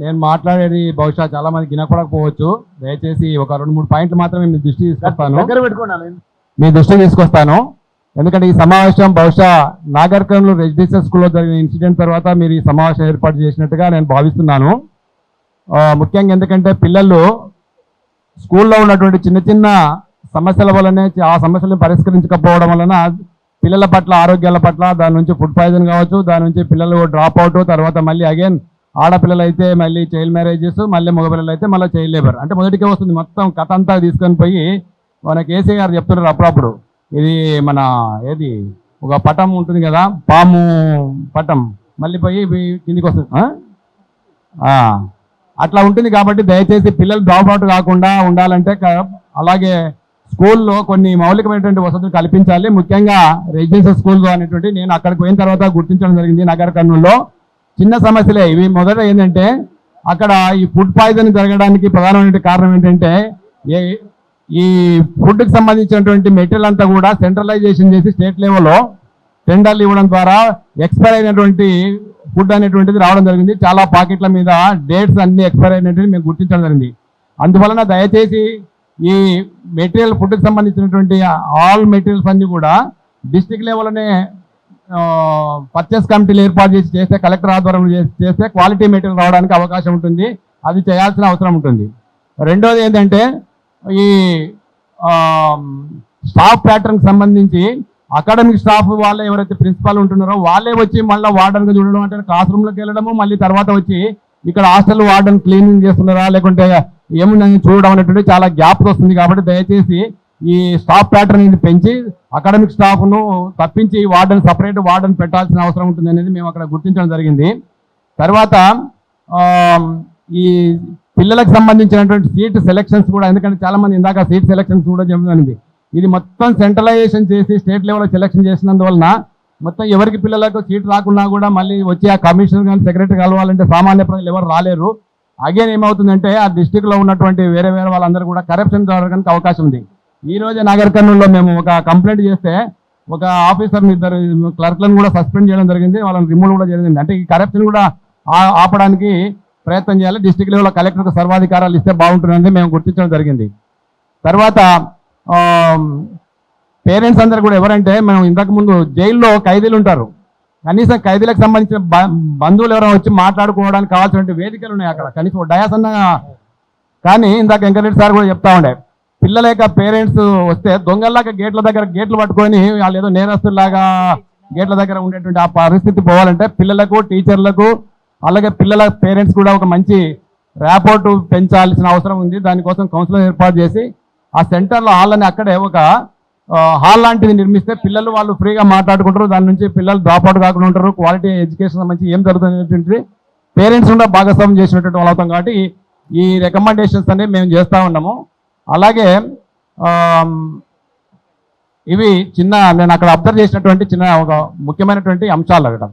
నేను మాట్లాడేది బహుశా చాలా మంది వినపడకపోవచ్చు. దయచేసి ఒక రెండు మూడు పాయింట్లు మాత్రమే మీ దృష్టి తీసుకొస్తాను. మీ దృష్టికి తీసుకొస్తాను. ఎందుకంటే ఈ సమావేశం బహుశా నాగరికంలో రెసిడెన్షియల్ స్కూల్లో జరిగిన ఇన్సిడెంట్ తర్వాత మీరు ఈ సమావేశం ఏర్పాటు చేసినట్టుగా నేను భావిస్తున్నాను. ముఖ్యంగా ఎందుకంటే పిల్లలు స్కూల్లో ఉన్నటువంటి చిన్న చిన్న సమస్యల వల్లనే ఆ సమస్యలను పరిష్కరించకపోవడం వలన పిల్లల పట్ల ఆరోగ్యాల పట్ల దాని నుంచి ఫుడ్ పాయిజన్ కావచ్చు దాని నుంచి పిల్లలు డ్రాప్ అవుట్ తర్వాత మళ్ళీ అగైన్ ఆడపిల్లలు అయితే మళ్ళీ చైల్డ్ మ్యారేజెస్ మళ్ళీ మగపిల్లలు అయితే మళ్ళీ చైల్డ్ లేబర్ అంటే మొదటికే వస్తుంది మొత్తం కథ అంతా తీసుకొని పోయి మన కేసీ గారు చెప్తున్నారు అప్పుడప్పుడు. ఇది మన ఏది? ఒక పటం ఉంటుంది కదా పాము పటం. మళ్ళీ పోయి కిందికి వస్తుంది. అట్లా ఉంటుంది కాబట్టి దయచేసి పిల్లలు డ్రాప్ అవుట్ కాకుండా ఉండాలంటే క- అలాగే స్కూల్లో కొన్ని మౌలికమైనటువంటి వసతులు కల్పించాలి. ముఖ్యంగా రెసిడెన్షియల్ స్కూల్ అనేటువంటి నేను అక్కడికి పోయిన తర్వాత గుర్తించడం జరిగింది నగర కర్నూలులో. చిన్న సమస్యలే. ఇవి మొదట ఏంటంటే అక్కడ ఈ ఫుడ్ పాయిజన్ జరగడానికి ప్రధానమైన కారణం ఏంటంటే ఈ ఫుడ్కి సంబంధించినటువంటి మెటీరియల్ అంతా కూడా సెంట్రలైజేషన్ చేసి స్టేట్ లెవెల్లో టెండర్లు ఇవ్వడం ద్వారా ఎక్స్పైర్ అయినటువంటి ఫుడ్ అనేటువంటిది రావడం జరిగింది. చాలా పాకెట్ల మీద డేట్స్ అన్ని ఎక్స్పైర్ అయినటువంటి మేము గుర్తించడం జరిగింది. అందువలన దయచేసి ఈ మెటీరియల్ ఫుడ్కి సంబంధించినటువంటి ఆల్ మెటీరియల్స్ అన్నీ కూడా డిస్టిక్ లెవెల్లోనే పర్చేస్ కమిటీలు ఏర్పాటు చేసి చేస్తే కలెక్టర్ ఆధ్వర్యంలో చేసి- చేస్తే క్వాలిటీ మెటీరియల్ రావడానికి అవకాశం ఉంటుంది. అది చేయాల్సిన అవసరం ఉంటుంది. రెండోది ఏంటంటే ఈ స్టాఫ్ ప్యాటర్న్కి సంబంధించి అకాడమిక్ స్టాఫ్ వాళ్ళే ఎవరైతే ప్రిన్సిపాల్ ఉంటున్నారో వాళ్ళే వచ్చి మళ్ళీ వార్డెన్గా చూడడం అంటే క్లాస్ రూమ్లోకి వెళ్ళడము మళ్ళీ తర్వాత వచ్చి ఇక్కడ హాస్టల్ వార్డెన్ క్లీనింగ్ చేస్తున్నారా లేకుంటే ఏముందని చూడడం అనేటువంటి చాలా గ్యాప్ వస్తుంది కాబట్టి దయచేసి ఈ స్టాఫ్ ప్యాటర్న్ ఇది పెంచి అకాడమిక్ స్టాఫ్ను తప్పించి వార్డెన్ సపరేట్ వార్డెన్ పెట్టాల్సిన అవసరం ఉంటుంది అనేది మేము అక్కడ గుర్తించడం జరిగింది. తర్వాత ఈ పిల్లలకు సంబంధించినటువంటి సీట్ సెలెక్షన్స్ కూడా ఎందుకంటే చాలామంది ఇందాక సీట్ సెలెక్షన్స్ కూడా జరిగింది ఇది మొత్తం సెంట్రలైజేషన్ చేసి స్టేట్ లెవెల్లో సెలెక్షన్ చేసినందువలన మొత్తం ఎవరికి పిల్లలకు సీట్ రాకున్నా కూడా మళ్ళీ వచ్చి ఆ కమిషనర్ కానీ సెక్రటరీ కలవాలంటే సామాన్య ప్రజలు ఎవరు రాలేరు. అగైన్ ఏమవుతుందంటే ఆ డిస్టిక్లో ఉన్నటువంటి వేరే వేరే వాళ్ళందరూ కూడా కరప్షన్ జరగడానికి అవకాశం ఉంది. ఈ రోజే నగర్ కర్నూలులో మేము ఒక కంప్లైంట్ చేస్తే ఒక ఆఫీసర్ ఇద్దరు క్లర్క్లను కూడా సస్పెండ్ చేయడం జరిగింది వాళ్ళని రిమూవ్ కూడా జరిగింది. అంటే ఈ కరప్షన్ కూడా ఆపడానికి ప్రయత్నం చేయాలి. డిస్టిక్ లెవెల్లో కలెక్టర్కు సర్వాధికారాలు ఇస్తే బాగుంటుందని మేము గుర్తించడం జరిగింది. తర్వాత పేరెంట్స్ అందరు కూడా ఎవరంటే మనం ఇంతకుముందు జైల్లో ఖైదీలు ఉంటారు. కనీసం ఖైదీలకు సంబంధించిన బంధువులు ఎవరైనా వచ్చి మాట్లాడుకోవడానికి కావాల్సినటువంటి వేదికలు ఉన్నాయి అక్కడ. కనీసం డయాస్ అన్న కానీ ఇందాక వెంకటరెడ్డి సార్ కూడా చెప్తా ఉండే పిల్లల యొక్క పేరెంట్స్ వస్తే దొంగల్లాగా గేట్ల దగ్గర గేట్లు పట్టుకొని వాళ్ళు ఏదో నేరస్తుల్లాగా గేట్ల దగ్గర ఉండేటువంటి ఆ పరిస్థితి పోవాలంటే పిల్లలకు టీచర్లకు అలాగే పిల్లల పేరెంట్స్ కూడా ఒక మంచి ర్యాపోర్ట్ పెంచాల్సిన అవసరం ఉంది. దానికోసం కౌన్సిలర్ ఏర్పాటు చేసి ఆ సెంటర్లో హాల్ అని అక్కడే ఒక హాల్ లాంటిది నిర్మిస్తే పిల్లలు వాళ్ళు ఫ్రీగా మాట్లాడుకుంటారు. దాని నుంచి పిల్లలు డ్రాప్ అవుట్ కాకుండా ఉంటారు. క్వాలిటీ ఎడ్యుకేషన్ మంచి ఏం జరుగుతుంది పేరెంట్స్ కూడా భాగస్వామ్యం చేసినటువంటి వాళ్ళ అవుతాం కాబట్టి ఈ రికమెండేషన్స్ అనేవి మేము చేస్తూ ఉన్నాము. అలాగే ఇవి చిన్న నేను అక్కడ అబ్జర్వ్ చేసినటువంటి చిన్న ఒక ముఖ్యమైనటువంటి అంశాలు అక్కడ